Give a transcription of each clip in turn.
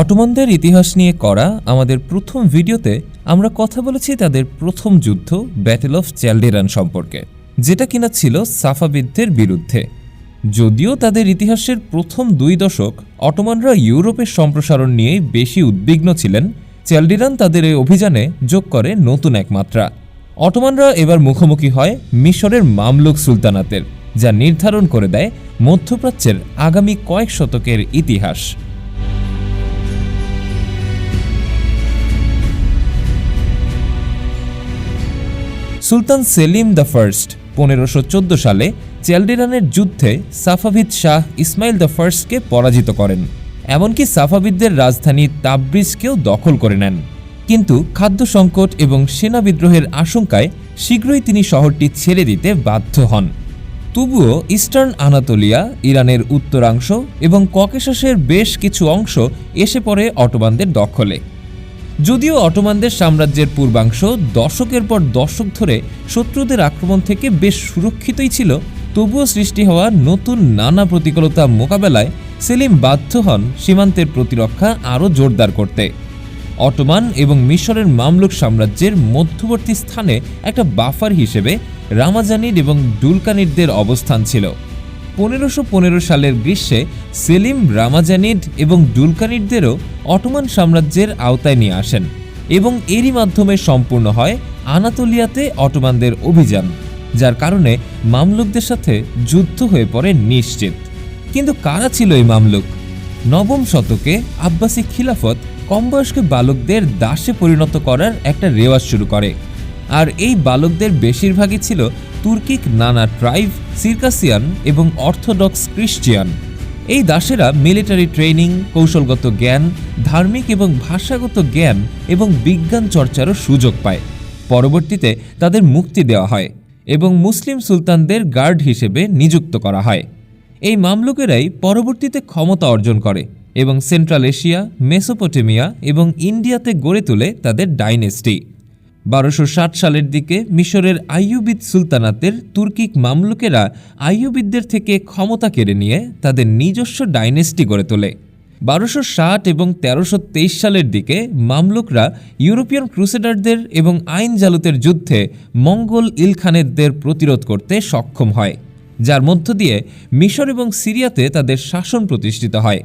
অটোমানদের ইতিহাস নিয়ে করা আমাদের প্রথম ভিডিওতে আমরা কথা বলেছি তাদের প্রথম যুদ্ধ ব্যাটেল অফ চ্যালডেরান সম্পর্কে, যেটা কিনা ছিল সাফাবিদদের বিরুদ্ধে। যদিও তাদের ইতিহাসের প্রথম দুই দশক অটোমানরা ইউরোপের সম্প্রসারণ নিয়েই বেশি উদ্বিগ্ন ছিলেন চ্যালডিরান তাদের এই অভিযানে যোগ করে নতুন এক মাত্রা অটোমানরা এবার মুখোমুখি হয় মিশরের মামলুক সুলতানাতের, যা নির্ধারণ করে দেয় মধ্যপ্রাচ্যের আগামী কয়েক শতকের ইতিহাস। সুলতান সেলিম দ্য ফার্স্ট, পনেরোশো সালে চ্যালডিরানের যুদ্ধে সাফাভিদ শাহ ইসমাইল দ্য ফার্স্টকে পরাজিত করেন। এমনকি সাফাভিদদের রাজধানী তাবরিজকেও দখল করে নেন। কিন্তু খাদ্য সংকট এবং সেনা বিদ্রোহের আশঙ্কায় শীঘ্রই তিনি শহরটি ছেড়ে দিতে বাধ্য হন। তবুও ইস্টার্ন আনাতোলিয়া, ইরানের উত্তরাংশ এবং ককেশাসের বেশ কিছু অংশ এসে পড়ে অটোমানদের দখলে। যদিও অটোমানদের সাম্রাজ্যের পূর্বাংশ দশকের পর দশক ধরে শত্রুদের আক্রমণ থেকে বেশ সুরক্ষিতই ছিল, তবুও সৃষ্টি হওয়া নতুন নানা প্রতিকূলতা মোকাবেলায় সেলিম বাধ্য হন সীমান্তের প্রতিরক্ষা আরও জোরদার করতে। অটোমান এবং মিশরের মামলুক সাম্রাজ্যের মধ্যবর্তী স্থানে একটা বাফার হিসেবে রামাজানির এবং ডুলকানিরদের অবস্থান ছিল। পনেরোশো পনেরো সালের গ্রীষ্মে সেলিম রামাজানিড এবং ডুলকানিডদেরও অটোমান সাম্রাজ্যের আওতায় নিয়ে আসেন এবং এরই মাধ্যমে সম্পূর্ণ হয় আনাতোলিয়াতে অটোমানদের অভিযান, যার কারণে মামলুকদের সাথে যুদ্ধ হয়ে পড়ে নিশ্চিত। কিন্তু কারা ছিল এই মামলুক? নবম শতকে আব্বাসী খিলাফত কমবয়স্ক বালকদের দাসে পরিণত করার একটা রেওয়াজ শুরু করে। আর এই বালকদের বেশিরভাগই ছিল তুর্কিক নানা ট্রাইব, সিরকাসিয়ান এবং অর্থোডক্স ক্রিশ্চিয়ান। এই দাসেরা মিলিটারি ট্রেনিং কৌশলগত জ্ঞান, ধার্মিক এবং ভাষাগত জ্ঞান এবং বিজ্ঞান চর্চারও সুযোগ পায়। পরবর্তীতে তাদের মুক্তি দেওয়া হয় এবং মুসলিম সুলতানদের গার্ড হিসেবে নিযুক্ত করা হয়। এই মামলুকেরাই পরবর্তীতে ক্ষমতা অর্জন করে এবং সেন্ট্রাল এশিয়া, মেসোপটেমিয়া এবং ইন্ডিয়াতে গড়ে তোলে তাদের ডাইনেস্টি। বারোশো সালের দিকে মিশরের আইয়ুবিদ সুলতানাতের তুর্কিক মামলুকেরা আইয়ুবিদদের থেকে ক্ষমতা কেড়ে নিয়ে তাদের নিজস্ব ডাইনেস্টি গড়ে তোলে। বারোশো ষাট এবং তেরোশো তেইশ সালের দিকে মামলুকরা ইউরোপিয়ান ক্রুসেডারদের এবং আইন জালুতের যুদ্ধে মঙ্গল ইলখানেদদের প্রতিরোধ করতে সক্ষম হয়, যার মধ্য দিয়ে মিশর এবং সিরিয়াতে তাদের শাসন প্রতিষ্ঠিত হয়।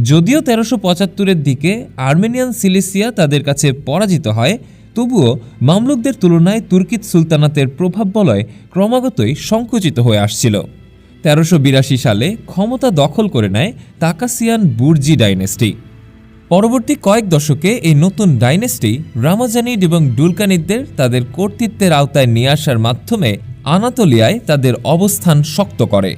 যদিও তেরোশো পঁচাত্তরের দিকে আর্মেনিয়ান সিলেসিয়া তাদের কাছে পরাজিত হয় তবুও মামলুকদের তুলনায় তুর্কিত সুলতানাতের প্রভাব বলয় ক্রমাগতই সংকুচিত হয়ে আসছিল। তেরোশো বিরাশি সালে ক্ষমতা দখল করে নেয় তাকাসিয়ান বুর্জি ডাইনেস্টি। পরবর্তী কয়েক দশকে এই নতুন ডাইনেস্টি রামাজানিড এবং ডুলকানিদদের তাদের কর্তৃত্বের আওতায় নিয়ে আসার মাধ্যমে আনাতোলিয়ায় তাদের অবস্থান শক্ত করে।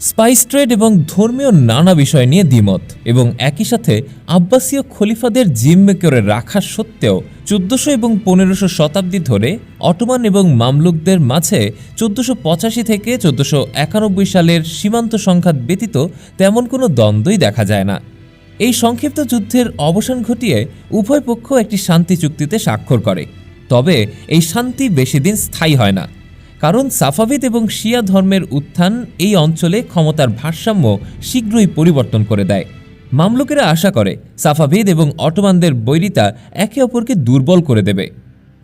স্পাইস ট্রেড এবং ধর্মীয় নানা বিষয় নিয়ে দ্বিমত এবং একই সাথে আব্বাসীয় খলিফাদের জিম্মে করে রাখা সত্ত্বেও চোদ্দশো এবং পনেরোশো শতাব্দী ধরে অটোমান এবং মামলুকদের মাঝে চোদ্দশো পঁচাশি থেকে চোদ্দশো একানব্বই সালের সীমান্ত সংঘাত ব্যতীত তেমন কোনো দ্বন্দ্বই দেখা যায় না। এই সংক্ষিপ্ত যুদ্ধের অবসান ঘটিয়ে উভয় পক্ষ একটি শান্তি চুক্তিতে স্বাক্ষর করে। তবে এই শান্তি বেশি দিন স্থায়ী হয় না। কারণ সাফাভিদ এবং শিয়া ধর্মের উত্থান এই অঞ্চলে ক্ষমতার ভারসাম্য শীঘ্রই পরিবর্তন করে দেয়। মামলুকেরা আশা করে সাফাভিদ এবং অটোমানদের বৈরিতা একে অপরকে দুর্বল করে দেবে।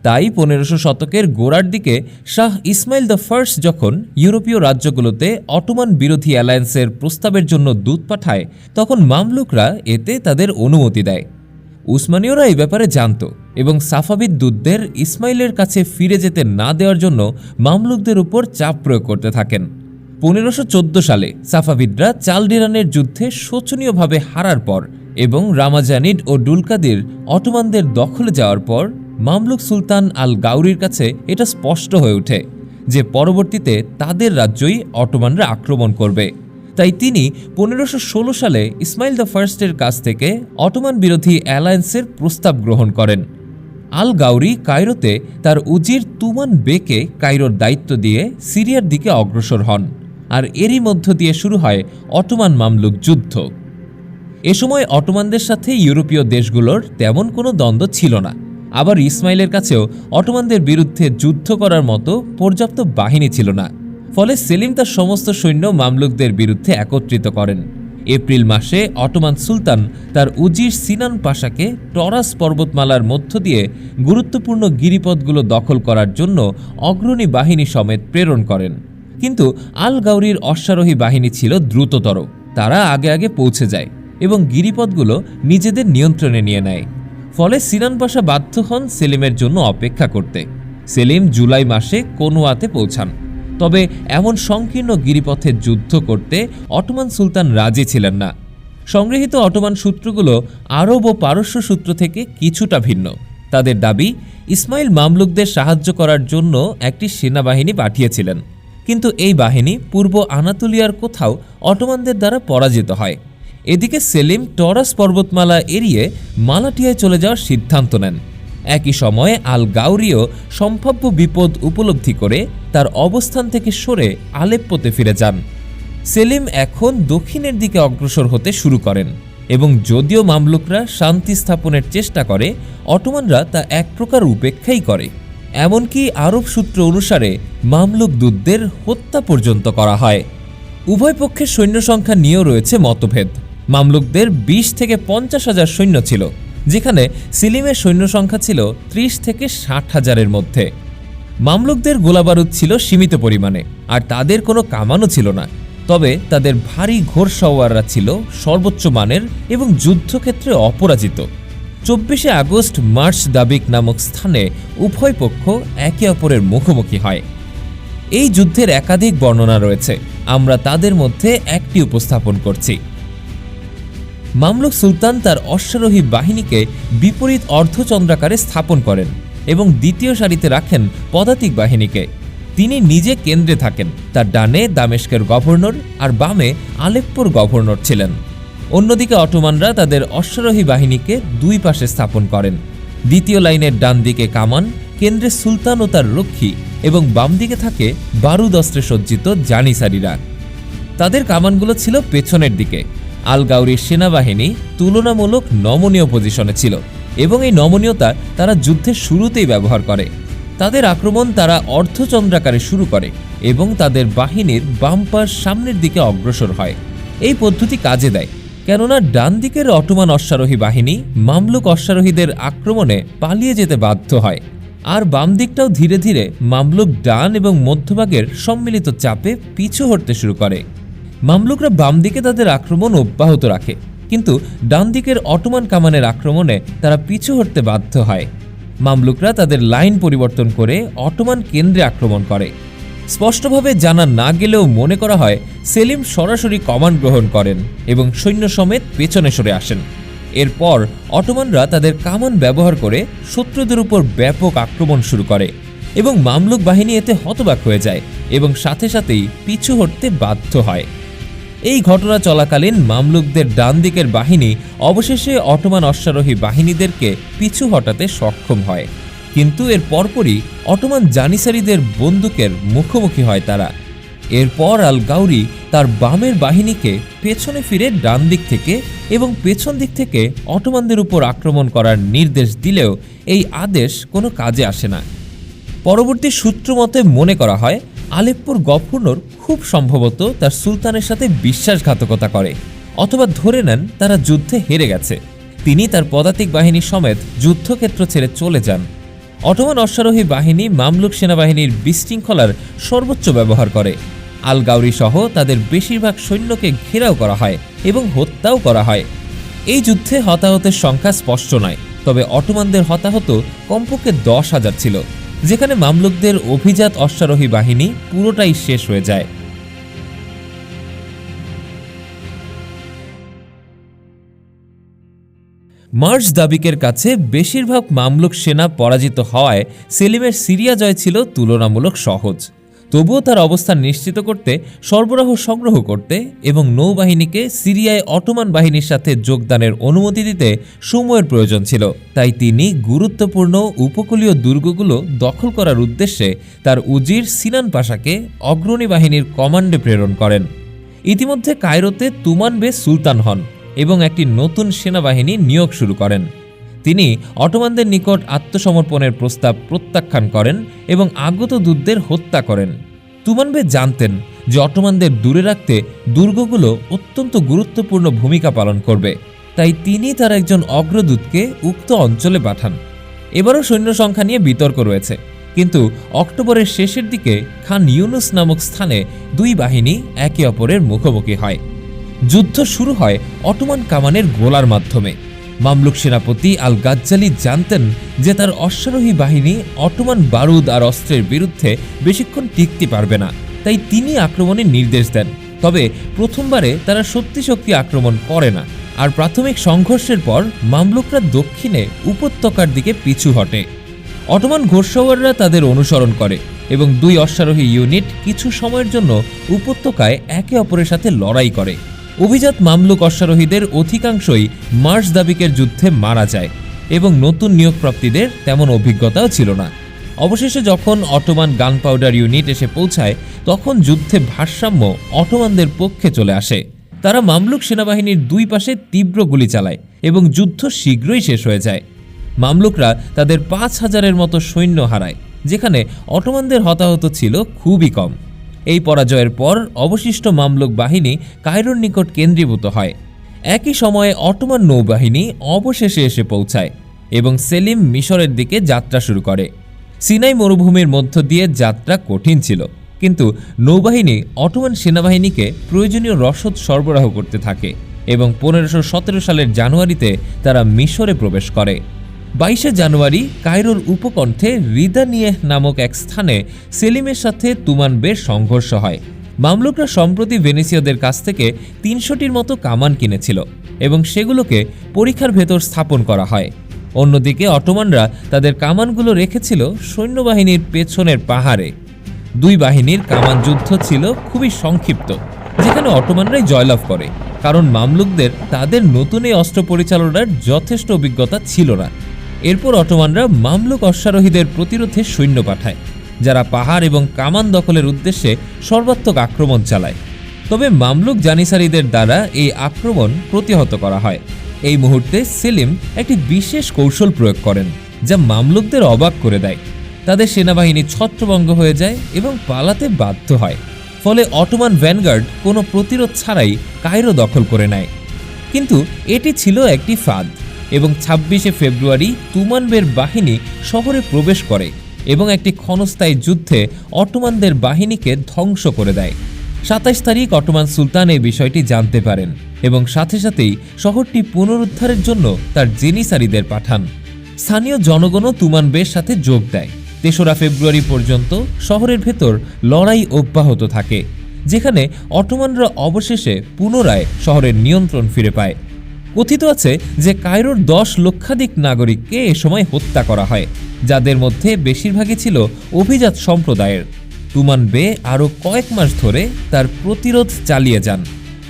তাই পনেরোশো শতকের গোড়ার দিকে শাহ ইসমাইল দ্য ফার্স্ট যখন ইউরোপীয় রাজ্যগুলোতে অটোমান বিরোধী অ্যালায়েন্সের প্রস্তাবের জন্য দূত পাঠায়, তখন মামলুকরা এতে তাদের অনুমতি দেয়। উসমানীয়রা এই ব্যাপারে জানত এবং সাফাবিদ দূতদের ইসমাইলের কাছে ফিরে যেতে না দেওয়ার জন্য মামলুকদের উপর চাপ প্রয়োগ করতে থাকেন। পনেরোশো সালে সাফাবিদরা চালডিরানের যুদ্ধে শোচনীয়ভাবে হারার পর এবং রামাজানিড ও ডুলকাদির অটোমানদের দখলে যাওয়ার পর মামলুক সুলতান আল গাউরির কাছে এটা স্পষ্ট হয়ে ওঠে যে পরবর্তীতে তাদের রাজ্যই অটোমানরা আক্রমণ করবে। তাই তিনি পনেরোশো ষোলো সালে ইসমাইল দ্য ফার্স্টের কাছ থেকে অটোমান বিরোধী অ্যালায়েন্সের প্রস্তাব গ্রহণ করেন। আল গাউরি কায়রোতে তার উজির তুমান বেকে কায়রোর দায়িত্ব দিয়ে সিরিয়ার দিকে অগ্রসর হন আর এরই মধ্য দিয়ে শুরু হয় অটোমান মামলুক যুদ্ধ। এ সময় অটোমানদের সাথে ইউরোপীয় দেশগুলোর তেমন কোনো দ্বন্দ্ব ছিল না। আবার ইসমাইলের কাছেও অটোমানদের বিরুদ্ধে যুদ্ধ করার মতো পর্যাপ্ত বাহিনী ছিল না। ফলে সেলিম তার সমস্ত সৈন্য মামলুকদের বিরুদ্ধে একত্রিত করেন। এপ্রিল মাসে অটোমান সুলতান তার উজির সিনান পাশাকে টরাস পর্বতমালার মধ্য দিয়ে গুরুত্বপূর্ণ গিরিপথগুলো দখল করার জন্য অগ্রণী বাহিনী সমেত প্রেরণ করেন। কিন্তু আল গাউরির অশ্বারোহী বাহিনী ছিল দ্রুততর। তারা আগে আগে পৌঁছে যায় এবং গিরিপথগুলো নিজেদের নিয়ন্ত্রণে নিয়ে নেয়। ফলে সিনান পাশা বাধ্য হন সেলিমের জন্য অপেক্ষা করতে। সেলিম জুলাই মাসে কোনোয়াতে পৌঁছান। তবে এমন সংকীর্ণ গিরিপথে যুদ্ধ করতে অটোমান সুলতান রাজি ছিলেন না। সংগৃহীত অটোমান সূত্রগুলো আরব ও পারস্য সূত্র থেকে কিছুটা ভিন্ন। তাদের দাবি, ইসমাইল মামলুকদের সাহায্য করার জন্য একটি সেনাবাহিনী পাঠিয়েছিলেন। কিন্তু এই বাহিনী পূর্ব আনাতুলিয়ার কোথাও অটোমানদের দ্বারা পরাজিত হয়। এদিকে সেলিম টরাস পর্বতমালা এড়িয়ে মালাটিয়ায় চলে যাওয়ার সিদ্ধান্ত নেন। একই সময়ে আল গাউরিও সম্ভাব্য বিপদ উপলব্ধি করে তার অবস্থান থেকে সরে আলেপ্পোতে ফিরে যান। সেলিম এখন দক্ষিণের দিকে অগ্রসর হতে শুরু করেন এবং যদিও মামলুকরা শান্তি স্থাপনের চেষ্টা করে, অটোমানরা তা এক প্রকার উপেক্ষাই করে। এমনকি আরব সূত্র অনুসারে মামলুক দূতদের হত্যা পর্যন্ত করা হয়। উভয় পক্ষের সৈন্য সংখ্যা নিয়েও রয়েছে মতভেদ। মামলুকদের বিশ থেকে পঞ্চাশ হাজার সৈন্য ছিল। যেখানে সিলিমের সৈন্য সংখ্যা ছিল ত্রিশ থেকে ষাট হাজারের মধ্যে। মামলুকদের গোলাবারুদ ছিল সীমিত পরিমাণে, আর তাদের কোনো কামানো ছিল না। তবে তাদের ভারী ঘোরসওয়াররা ছিল সর্বোচ্চ মানের এবং যুদ্ধক্ষেত্রে অপরাজিত। চব্বিশে আগস্ট মার্চ দাবিক নামক স্থানে উভয় পক্ষ একে অপরের মুখোমুখি হয়। এই যুদ্ধের একাধিক বর্ণনা রয়েছে। আমরা তাদের মধ্যে একটি উপস্থাপন করছি। মামলুক সুলতান তার অশ্বারোহী বাহিনীকে বিপরীত অর্ধচন্দ্রাকারে স্থাপন করেন এবং দ্বিতীয় সারিতে রাখেন পদাতিক বাহিনীকে। তিনি নিজে কেন্দ্রে থাকেন। তার ডানে দামেস্কের গভর্নর আর বামে আলেপ্পোর গভর্নর ছিলেন। অন্যদিকে অটোমানরা তাদের অশ্বারোহী বাহিনীকে দুই পাশে স্থাপন করেন। দ্বিতীয় লাইনের ডান দিকে কামান, কেন্দ্রে সুলতান ও তার রক্ষী এবং বাম দিকে থাকে বারুদ অস্ত্রে সজ্জিত জানিসারিরা। তাদের কামানগুলো ছিল পেছনের দিকে। আল গাউরির সেনাবাহিনী তুলনামূলক নমনীয় পজিশনে ছিল এবং এই নমনীয়তা তারা যুদ্ধের শুরুতেই ব্যবহার করে। তাদের আক্রমণ তারা অর্ধচন্দ্রাকারে শুরু করে এবং তাদের বাহিনীর বাম পাশ সামনের দিকে অগ্রসর হয়। এই পদ্ধতি কাজে দেয়, কেননা ডান দিকের অটোমান অশ্বারোহী বাহিনী মামলুক অশ্বারোহীদের আক্রমণে পালিয়ে যেতে বাধ্য হয়। আর বাম দিকটাও ধীরে ধীরে মামলুক ডান এবং মধ্যভাগের সম্মিলিত চাপে পিছু হটতে শুরু করে। মামলুকরা বাম দিকে তাদের আক্রমণ অব্যাহত রাখে, কিন্তু ডান দিকের অটোমান কামানের আক্রমণে তারা পিছু হটতে বাধ্য হয়। মামলুকরা তাদের লাইন পরিবর্তন করে অটোমান কেন্দ্রে আক্রমণ করে। স্পষ্টভাবে জানা না গেলেও মনে করা হয়, সেলিম সরাসরি কমান্ড গ্রহণ করেন এবং সৈন্য সমেত পেছনে সরে আসেন। এরপর অটোমানরা তাদের কামান ব্যবহার করে শত্রুদের উপর ব্যাপক আক্রমণ শুরু করে এবং মামলুক বাহিনী এতে হতবাক হয়ে যায় এবং সাথে সাথেই পিছু হটতে বাধ্য হয়। এই ঘটনা চলাকালীন মামলুকদের ডান দিকের বাহিনী অবশেষে অটোমান অশ্বারোহী বাহিনীদেরকে পিছু হটাতে সক্ষম হয়। কিন্তু এর পরপরই অটোমান জানিসারিদের বন্দুকের মুখোমুখি হয় তারা। এরপর আল গাউরি তার বামের বাহিনীকে পেছনে ফিরে ডান দিক থেকে এবং পেছন দিক থেকে অটোমানদের উপর আক্রমণ করার নির্দেশ দিলেও এই আদেশ কোনো কাজে আসে না। পরবর্তী সূত্র মতে মনে করা হয় আলেপ্পোর গভর্নর খুব সম্ভবত তার সুলতানের সাথে বিশ্বাসঘাতকতা করে, অথবা ধরে নেন তারা যুদ্ধে হেরে গেছে। তিনি তার পদাতিক বাহিনী সমেত যুদ্ধক্ষেত্র ছেড়ে চলে যান। অটোমান অশ্বারোহী বাহিনী মামলুক সেনাবাহিনীর বিশৃঙ্খলার সর্বোচ্চ ব্যবহার করে। আল গাউরি সহ তাদের বেশিরভাগ সৈন্যকে ঘেরাও করা হয় এবং হত্যাও করা হয়। এই যুদ্ধে হতাহতের সংখ্যা স্পষ্ট নয়, তবে অটোমানদের হতাহত কমপক্ষে দশ হাজার ছিল। যেখানে মামলুকদের অভিজাত অশ্বারোহী বাহিনী পুরোটাই শেষ হয়ে যায়। মার্চ দাবিকের কাছে বেশিরভাগ মামলুক সেনা পরাজিত হওয়ায় সেলিমের সিরিয়া জয় ছিল তুলনামূলক সহজ। তবুও তার অবস্থান নিশ্চিত করতে, সরবরাহ সংগ্রহ করতে এবং নৌবাহিনীকে সিরিয়ায় অটোমান বাহিনীর সাথে যোগদানের অনুমতি দিতে সময়ের প্রয়োজন ছিল। তাই তিনি গুরুত্বপূর্ণ উপকূলীয় দুর্গগুলো দখল করার উদ্দেশ্যে তার উজির সিনান পাশাকে অগ্রণী বাহিনীর কমান্ডে প্রেরণ করেন। ইতিমধ্যে কায়রোতে তুমান বে সুলতান হন এবং একটি নতুন সেনাবাহিনী নিয়োগ শুরু করেন। তিনি অটোমানদের নিকট আত্মসমর্পণের প্রস্তাব প্রত্যাখ্যান করেন এবং আগত দূতদের হত্যা করেন। তুমানবে জানতেন যে অটোমানদের দূরে রাখতে দুর্গগুলো অত্যন্ত গুরুত্বপূর্ণ ভূমিকা পালন করবে। তাই তিনি তার একজন অগ্রদূতকে উক্ত অঞ্চলে পাঠান। এবারও সৈন্য সংখ্যা নিয়ে বিতর্ক রয়েছে। কিন্তু অক্টোবরের শেষের দিকে খান ইউনুস নামক স্থানে দুই বাহিনী একে অপরের মুখোমুখি হয়। যুদ্ধ শুরু হয় অটোমান কামানের গোলার মাধ্যমে। মামলুক সেনাপতি আল গাজ্জালি জানতেন যে তার অশ্বারোহী বাহিনী অটোমান বারুদ আর অস্ত্রের বিরুদ্ধে বেশিক্ষণ টিকতে পারবে না। তাই তিনি আক্রমণের নির্দেশ দেন। তবে প্রথমবারে তারা সত্যি শক্তি আক্রমণ করে না। আর প্রাথমিক সংঘর্ষের পর মামলুকরা দক্ষিণে উপত্যকার দিকে পিছু হটে। অটোমান ঘোড়সওয়াররা তাদের অনুসরণ করে এবং দুই অশ্বারোহী ইউনিট কিছু সময়ের জন্য উপত্যকায় একে অপরের সাথে লড়াই করে। অভিজাত মামলুক অশ্বারোহীদের অধিকাংশই মার্স দাবিকের যুদ্ধে মারা যায় এবং নতুন নিয়োগপ্রাপ্তিদের তেমন অভিজ্ঞতাও ছিল না। অবশেষে যখন অটোমান গান পাউডার ইউনিট এসে পৌঁছায়, তখন যুদ্ধে ভারসাম্য অটোমানদের পক্ষে চলে আসে। তারা মামলুক সেনাবাহিনীর দুই পাশে তীব্র গুলি চালায় এবং যুদ্ধ শীঘ্রই শেষ হয়ে যায়। মামলুকরা তাদের পাঁচ হাজারের মতো সৈন্য হারায়, যেখানে অটোমানদের হতাহত ছিল খুবই কম। এই পরাজয়ের পর অবশিষ্ট মামলুক বাহিনী কায়রোর নিকট কেন্দ্রীভূত হয়। একই সময়ে অটোমান নৌবাহিনী অবশেষে এসে পৌঁছায় এবং সেলিম মিশরের দিকে যাত্রা শুরু করে। সিনাই মরুভূমির মধ্য দিয়ে যাত্রা কঠিন ছিল, কিন্তু নৌবাহিনী অটোমান সেনাবাহিনীকে প্রয়োজনীয় রসদ সরবরাহ করতে থাকে এবং পনেরোশো সালের জানুয়ারিতে তারা মিশরে প্রবেশ করে। বাইশে জানুয়ারি কায়রোর উপকণ্ঠে রিদানিয়েহ নামক এক স্থানে সেলিমের সাথে তুমানবের সংঘর্ষ হয়। মামলুকরা সম্প্রতি ভেনেসিয়াদের কাছ থেকে তিনশোটির মতো কামান কিনেছিল এবং সেগুলোকে পরীক্ষার ভেতর স্থাপন করা হয়। অন্যদিকে অটোমানরা তাদের কামানগুলো রেখেছিল সৈন্যবাহিনীর পেছনের পাহাড়ে। দুই বাহিনীর কামান যুদ্ধ ছিল খুবই সংক্ষিপ্ত, যেখানে অটোমানরাই জয়লাভ করে, কারণ মামলুকদের তাদের নতুন এই অস্ত্র পরিচালনার যথেষ্ট অভিজ্ঞতা ছিল না। এরপর অটোমানরা মামলুক অশ্বারোহীদের প্রতিরোধে সৈন্য পাঠায়, যারা পাহাড় এবং কামান দখলের উদ্দেশ্যে সর্বাত্মক আক্রমণ চালায়। তবে মামলুক জানিসারিদের দ্বারা এই আক্রমণ প্রতিহত করা হয়। এই মুহূর্তে সেলিম একটি বিশেষ কৌশল প্রয়োগ করেন, যা মামলুকদের অবাক করে দেয়। তাদের সেনাবাহিনী ছত্রভঙ্গ হয়ে যায় এবং পালাতে বাধ্য হয়। ফলে অটোমান ভ্যানগার্ড কোনো প্রতিরোধ ছাড়াই কায়রো দখল করে নেয়। কিন্তু এটি ছিল একটি ফাঁদ। এবং ছাব্বিশে ফেব্রুয়ারি তুমানবের বাহিনী শহরে প্রবেশ করে এবং একটি ক্ষণস্থায়ী যুদ্ধে অটোমানদের বাহিনীকে ধ্বংস করে দেয়। সাতাশ তারিখ অটোমান সুলতান এই বিষয়টি জানতে পারেন এবং সাথে সাথেই শহরটি পুনরুদ্ধারের জন্য তার জেনিসারিদের পাঠান। স্থানীয় জনগণও তুমানবের সাথে যোগ দেয়। তেসরা ফেব্রুয়ারি পর্যন্ত শহরের ভেতর লড়াই অব্যাহত থাকে, যেখানে অটোমানরা অবশেষে পুনরায় শহরের নিয়ন্ত্রণ ফিরে পায়। কথিত আছে যে কায়রোর দশ লক্ষাধিক নাগরিককে এ সময় হত্যা করা হয়, যাদের মধ্যে বেশিরভাগই ছিল অভিজাত সম্প্রদায়ের। তুমান বে আরও কয়েক মাস ধরে তার প্রতিরোধ চালিয়ে যান,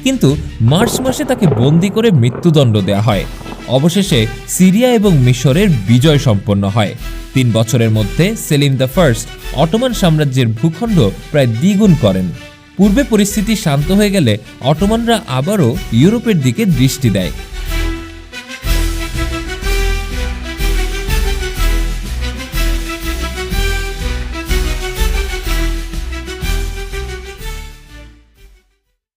কিন্তু মার্চ মাসে তাকে বন্দি করে মৃত্যুদণ্ড দেয়া হয়। অবশেষে সিরিয়া এবং মিশরের বিজয় সম্পন্ন হয়। তিন বছরের মধ্যে সেলিম দ্য ফার্স্ট অটোমান সাম্রাজ্যের ভূখণ্ড প্রায় দ্বিগুণ করেন। পূর্বে পরিস্থিতি শান্ত হয়ে গেলে অটোমানরা আবারও ইউরোপের দিকে দৃষ্টি দেয়।